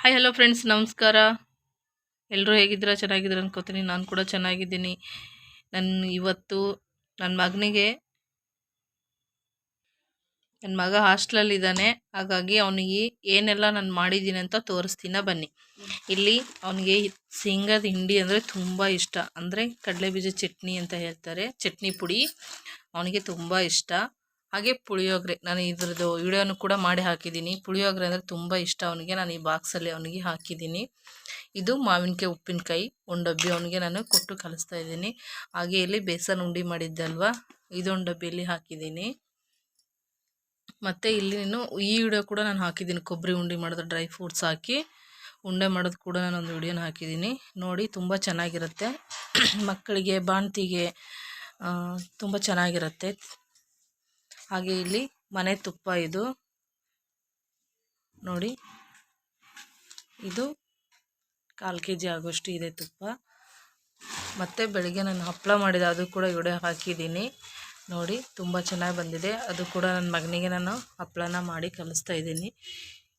Hi hello friends ನಮಸ್ಕಾರ. ಎಲ್ಲರೂ ಹೇಗಿದ್ದೀರಾ? ಚೆನ್ನಾಗಿದ್ದೀರಾ ಅನ್ಕೋತೀನಿ. ನಾನು ಕೂಡ ಚೆನ್ನಾಗಿದ್ದೀನಿ. ನನ್ನ ಇವತ್ತು ನನ್ನ ಮಗನಿಗೆ ನನ್ನ ಮಗ ಹಾಸ್ಟ್ಲಲ್ಲಿದ್ದಾನೆ ಹಾಗಾಗಿ ಅವನಿಗೆ ಏನೆಲ್ಲ ನಾನು ಮಾಡಿದ್ದೀನಿ ಅಂತ ತೋರಿಸ್ತೀನ ಬನ್ನಿ. ಇಲ್ಲಿ ಅವನಿಗೆ ಶೇಂಗಾದ ಹಿಂಡಿ ಅಂದರೆ ತುಂಬ ಇಷ್ಟ. ಅಂದರೆ ಕಡಲೆಬೀಜ ಚಟ್ನಿ ಅಂತ ಹೇಳ್ತಾರೆ. ಚಟ್ನಿ ಪುಡಿ ಅವನಿಗೆ ತುಂಬ ಇಷ್ಟ. ಹಾಗೆ ಪುಳಿಯೋಗರೆ. ನಾನು ಇದ್ರದ್ದು ವಿಡಿಯೋನು ಕೂಡ ಮಾಡಿ ಹಾಕಿದ್ದೀನಿ. ಪುಳಿಯೋಗರೆ ಅಂದರೆ ತುಂಬ ಇಷ್ಟ ಅವನಿಗೆ. ನಾನು ಈ ಬಾಕ್ಸಲ್ಲಿ ಅವನಿಗೆ ಹಾಕಿದ್ದೀನಿ. ಇದು ಮಾವಿನಕಾಯಿ ಉಪ್ಪಿನಕಾಯಿ ಒಂದು ಡಬ್ಬಿ ಅವನಿಗೆ ನಾನು ಕೊಟ್ಟು ಕಲಿಸ್ತಾ ಇದ್ದೀನಿ. ಹಾಗೆ ಇಲ್ಲಿ ಬೇಸನ್ ಉಂಡಿ ಮಾಡಿದ್ದೆ ಅಲ್ವಾ ಇದೊಂದು ಡಬ್ಬಿಯಲ್ಲಿ ಹಾಕಿದ್ದೀನಿ. ಮತ್ತು ಇಲ್ಲಿ ನೀನು ಈ ವಿಡಿಯೋ ಕೂಡ ನಾನು ಹಾಕಿದ್ದೀನಿ. ಕೊಬ್ಬರಿ ಉಂಡೆ ಮಾಡೋದು ಡ್ರೈ ಫ್ರೂಟ್ಸ್ ಹಾಕಿ. ಉಂಡೆ ಮಾಡೋದು ಕೂಡ ನಾನು ಒಂದು ವಿಡಿಯೋನ ಹಾಕಿದ್ದೀನಿ. ನೋಡಿ, ತುಂಬ ಚೆನ್ನಾಗಿರುತ್ತೆ. ಮಕ್ಕಳಿಗೆ, ಬಾಣ್ತಿಗೆ ತುಂಬ ಚೆನ್ನಾಗಿರುತ್ತೆ. ಹಾಗೆ ಇಲ್ಲಿ ಮನೆ ತುಪ್ಪ ಇದು. ನೋಡಿ, ಇದು ಕಾಲು ಕೆ ಜಿ ಆಗೋಷ್ಟು ಇದೆ ತುಪ್ಪ. ಮತ್ತು ಬೆಳಗ್ಗೆ ನಾನು ಹಪ್ಪಳ ಮಾಡಿದೆ ಅದು ಕೂಡ ಇವಡೆ ಹಾಕಿದ್ದೀನಿ. ನೋಡಿ, ತುಂಬ ಚೆನ್ನಾಗಿ ಬಂದಿದೆ. ಅದು ಕೂಡ ನನ್ನ ಮಗನಿಗೆ ನಾನು ಹಪ್ಪಳನ ಮಾಡಿ ಕಲಿಸ್ತಾ ಇದ್ದೀನಿ.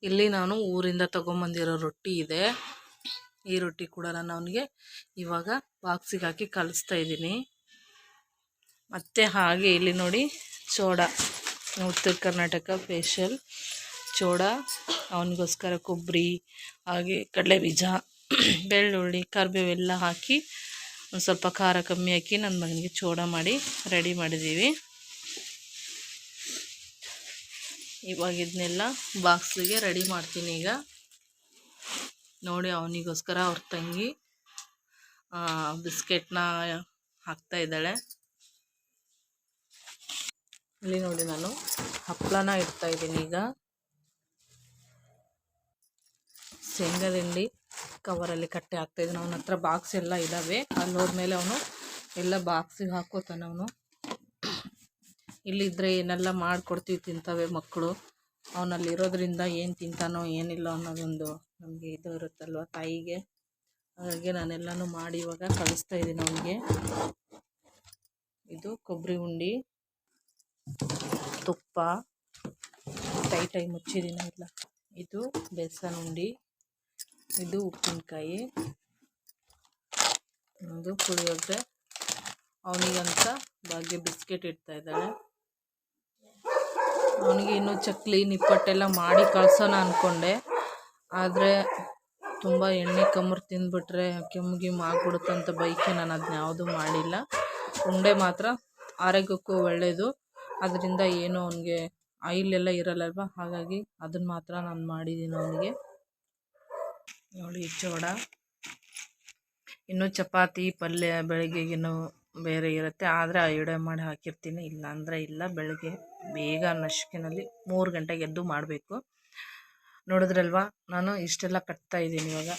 ಇಲ್ಲಿ ನಾನು ಊರಿಂದ ತೊಗೊಂಬಂದಿರೋ ರೊಟ್ಟಿ ಇದೆ. ಈ ರೊಟ್ಟಿ ಕೂಡ ನಾನು ಅವನಿಗೆ ಇವಾಗ ಬಾಕ್ಸಿಗೆ ಹಾಕಿ ಕಲಿಸ್ತಾ ಇದ್ದೀನಿ. ಮತ್ತು ಹಾಗೆ ಇಲ್ಲಿ ನೋಡಿ ಚೋಡ, ಉತ್ತರ ಕರ್ನಾಟಕ ಫೇಶಿಯಲ್ ಚೋಡ, ಅವನಿಗೋಸ್ಕರ ಕೊಬ್ಬರಿ, ಹಾಗೆ ಕಡಲೆಬೀಜ, ಬೆಳ್ಳುಳ್ಳಿ, ಕರಿಬೇವೆಲ್ಲ ಹಾಕಿ ಒಂದು ಸ್ವಲ್ಪ ಖಾರ ಕಮ್ಮಿ ಹಾಕಿ ನನ್ನ ಮಗನಿಗೆ ಚೋಡ ಮಾಡಿ ರೆಡಿ ಮಾಡಿದ್ದೀವಿ ಇವಾಗ ಇದನ್ನೆಲ್ಲ ಬಾಕ್ಸಿಗೆ ರೆಡಿ ಮಾಡ್ತೀನಿ ಈಗ. ನೋಡಿ ಅವನಿಗೋಸ್ಕರ ಅವ್ರ ತಂಗಿ ಬಿಸ್ಕೆಟ್ನ ಹಾಕ್ತಾ ಇದ್ದಾಳೆ. ಇಲ್ಲಿ ನೋಡಿ ನಾನು ಹಪ್ಪಳನ ಇಡ್ತಾ ಇದ್ದೀನಿ ಈಗ. ಶೇಂಗದಿಂಡಿ ಕವರಲ್ಲಿ ಕಟ್ಟೆ ಹಾಕ್ತಾಯಿದ್ದೀನಿ ಅವನ ಹತ್ರ ಬಾಕ್ಸ್ ಎಲ್ಲ ಇದ್ದಾವೆ ಅಲ್ಲಿ ಹೋದ್ಮೇಲೆ ಅವನು ಎಲ್ಲ ಬಾಕ್ಸಿಗೆ ಹಾಕೋತಾನೆ ಅವನು. ಇಲ್ಲಿದ್ದರೆ ಏನೆಲ್ಲ ಮಾಡಿಕೊಡ್ತೀವಿ ತಿಂತವೆ ಮಕ್ಕಳು. ಅವನಲ್ಲಿ ಇರೋದ್ರಿಂದ ಏನು ತಿಂತಾನೋ ಏನಿಲ್ಲ ಅನ್ನೋದೊಂದು ನಮಗೆ ಇದು ಇರುತ್ತಲ್ವ ತಾಯಿಗೆ. ಹಾಗಾಗಿ ನಾನೆಲ್ಲನೂ ಮಾಡಿ ಇವಾಗ ಕಳಿಸ್ತಾ ಇದ್ದೀನಿ ಅವನಿಗೆ. ಇದು ಕೊಬ್ಬರಿ ಉಂಡೆ. ತುಪ್ಪ ಟೈಟಾಗಿ ಮುಚ್ಚಿದ್ದೀನಿ ಇಲ್ಲ. ಇದು ಬೇಸನ್ ಉಂಡೆ, ಇದು ಉಪ್ಪಿನಕಾಯಿ, ಇದು ಪುಳಿಯೋಗರೆ. ಅವನಿಗಂತ ಭಾಗ್ಯ ಬಿಸ್ಕೆಟ್ ಇಡ್ತಾ ಇದ್ದಾಳೆ ಅವನಿಗೆ ಇನ್ನೂ ಚಕ್ಲಿ, ನಿಪ್ಪಟ್ಟೆಲ್ಲ ಮಾಡಿ ಕಳ್ಸೋಣ ಅಂದ್ಕೊಂಡೆ ಆದರೆ ತುಂಬ ಎಣ್ಣೆ ಕಮ್ಮರು ತಿಂದುಬಿಟ್ರೆ ಕೆಮ್ಮು ಗಿಮ್ಮು ಅಂತ ಬೈಕೆ ನಾನು ಅದನ್ನ ಯಾವುದೂ ಮಾಡಿಲ್ಲ. ಉಂಡೆ ಮಾತ್ರ ಆರೋಗ್ಯಕ್ಕೂ ಒಳ್ಳೆಯದು ಅದರಿಂದ ಏನು ಅವನಿಗೆ ಆಯಿಲ್ ಎಲ್ಲ ಇರಲ್ಲಲ್ವ? ಹಾಗಾಗಿ ಅದನ್ನು ಮಾತ್ರ ನಾನು ಮಾಡಿದ್ದೀನಿ ಅವನಿಗೆ. ನೋಡಿ ಚೋಡ ಇನ್ನು ಚಪಾತಿ, ಪಲ್ಯ ಬೆಳಗ್ಗೆಗಿನ್ನೂ ಬೇರೆ ಇರುತ್ತೆ. ಆದರೆ ವಿಡಿಯೋ ಮಾಡಿ ಹಾಕಿರ್ತೀನಿ. ಇಲ್ಲ ಅಂದರೆ ಇಲ್ಲ, ಬೆಳಗ್ಗೆ ಬೇಗ ನಶಿಕಿನಲ್ಲಿ ಮೂರು ಗಂಟೆಗೆ ಎದ್ದು ಮಾಡಬೇಕು. ನೋಡಿದ್ರಲ್ವ? ನಾನು ಇಷ್ಟೆಲ್ಲ ಕಟ್ತಾ ಇದ್ದೀನಿ ಇವಾಗ.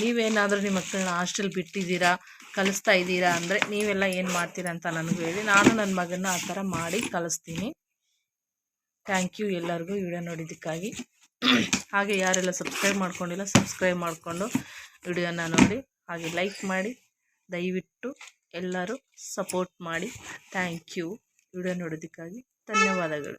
ನೀವೇನಾದರೂ ನಿಮ್ಮ ಮಕ್ಕಳನ್ನ ಹಾಸ್ಟೆಲ್ ಬಿಟ್ಟಿದ್ದೀರಾ, ಕಲಿಸ್ತಾ ಇದ್ದೀರಾ ಅಂದರೆ ನೀವೆಲ್ಲ ಏನು ಮಾಡ್ತೀರಾ ಅಂತ ನನಗೂ ಹೇಳಿ. ನಾನು ನನ್ನ ಮಗನ ಆ ಥರ ಮಾಡಿ ಕಲಿಸ್ತೀನಿ. ಥ್ಯಾಂಕ್ ಯು ಎಲ್ಲರಿಗೂ ವಿಡಿಯೋ ನೋಡಿದ್ದಕ್ಕಾಗಿ. ಹಾಗೆ ಯಾರೆಲ್ಲ ಸಬ್ಸ್ಕ್ರೈಬ್ ಮಾಡ್ಕೊಂಡಿಲ್ಲ ಸಬ್ಸ್ಕ್ರೈಬ್ ಮಾಡಿಕೊಂಡು ವಿಡಿಯೋನ ನೋಡಿ, ಹಾಗೆ ಲೈಕ್ ಮಾಡಿ, ದಯವಿಟ್ಟು ಎಲ್ಲರೂ ಸಪೋರ್ಟ್ ಮಾಡಿ. ಥ್ಯಾಂಕ್ ಯು ವಿಡಿಯೋ ನೋಡೋದಕ್ಕಾಗಿ ಧನ್ಯವಾದಗಳು.